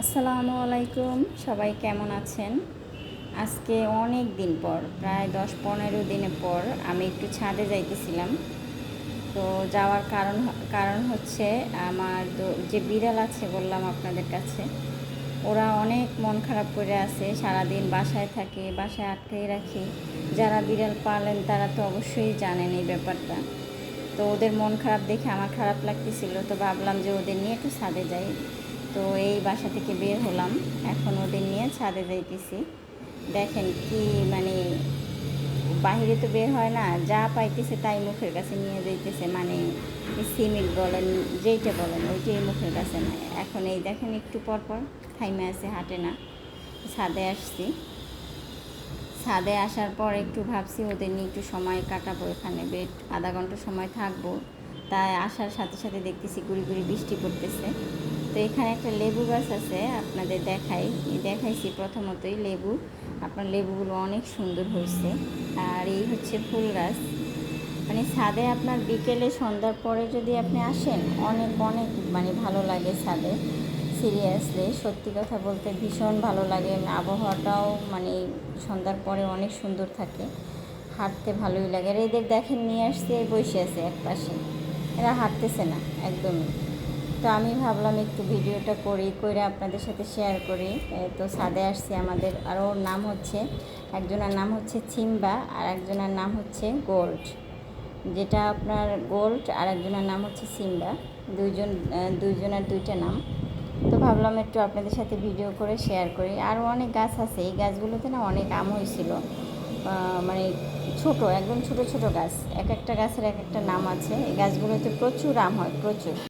আসসালামু আলাইকুম, সবাই কেমন আছেন? আজকে অনেক দিন পর, প্রায় দশ পনেরো দিনের পর আমি একটু ছাদে যাইতেছিলাম। তো যাওয়ার কারণ কারণ হচ্ছে আমার যে বিড়াল আছে বললাম আপনাদের কাছে, ওরা অনেক মন খারাপ করে আছে, সারাদিন বাসায় থাকে, বাসায় আটকেই রাখি। যারা বিড়াল পালেন তারা তো অবশ্যই জানেন এই ব্যাপারটা। তো ওদের মন খারাপ দেখে আমার খারাপ লাগতেছিল, তো ভাবলাম যে ওদের নিয়ে একটু ছাদে যাই। তো এই বাসা থেকে বের হলাম। এখন ওদের নিয়ে ছাদে যাইতেছি। দেখেন কি মানে বাহিরে তো বের হয় না, যা পাইতেছে তাই মুখের কাছে নিয়ে যাইতেছে। মানে সিমেন্ট বলেন, যেইটা বলেন, ওইটাই মুখের কাছে না এখন এই দেখেন একটু পর পর থাইমে আছে, হাঁটে না। ছাদে আসছি। ছাদে আসার পর একটু ভাবছি, ওদের নিয়ে একটু সময় কাটাবো এখানে। বেড আধা ঘণ্টা সময় থাকব। তাই আসার সাথে সাথে দেখতেছি গুড়ি গুড়ি বৃষ্টি পড়তেছে। তো এখানে একটা লেবু গাছ আছে, আপনাদের দেখাই। দেখাইছি প্রথমতই লেবু। আপনার লেবুগুলো অনেক সুন্দর হয়েছে। আর এই হচ্ছে ফুল গাছ। মানে ছাদে আপনার বিকেলে সন্ধ্যার পরে যদি আপনি আসেন, অনেক অনেক মানে ভালো লাগে ছাদে। সিরিয়াসলি, সত্যি কথা বলতে ভীষণ ভালো লাগে। আবহাওয়াটাও মানে সন্ধ্যার পরে অনেক সুন্দর থাকে। হাঁটতে ভালোই লাগে। আর এদের দেখেন নিয়ে আসছে, বসে আছে এক পাশে এরা হাঁটতেছে না, একদমই। তো আমি ভাবলাম একটু ভিডিওটা করি করে আপনাদের সাথে শেয়ার করি। তো সাদে আসছি, আমাদের আর ওর নাম হচ্ছে, একজনের নাম হচ্ছে চিম্বা আর একজনের নাম হচ্ছে গোল্ড। যেটা আপনার গোল্ড আর একজনের নাম হচ্ছে সিম্বা দুইজন দুইজনের দুইটা নাম। তো ভাবলাম একটু আপনাদের সাথে ভিডিও করে শেয়ার করি। আরও অনেক গাছ আছে, এই গাছগুলোতে না অনেক আম হয়েছিল। মানে ছোট, একদম ছোট ছোট গাছ। এক একটা গাছের এক একটা নাম আছে। এই গাছগুলোতে প্রচুর আম হয়, প্রচুর।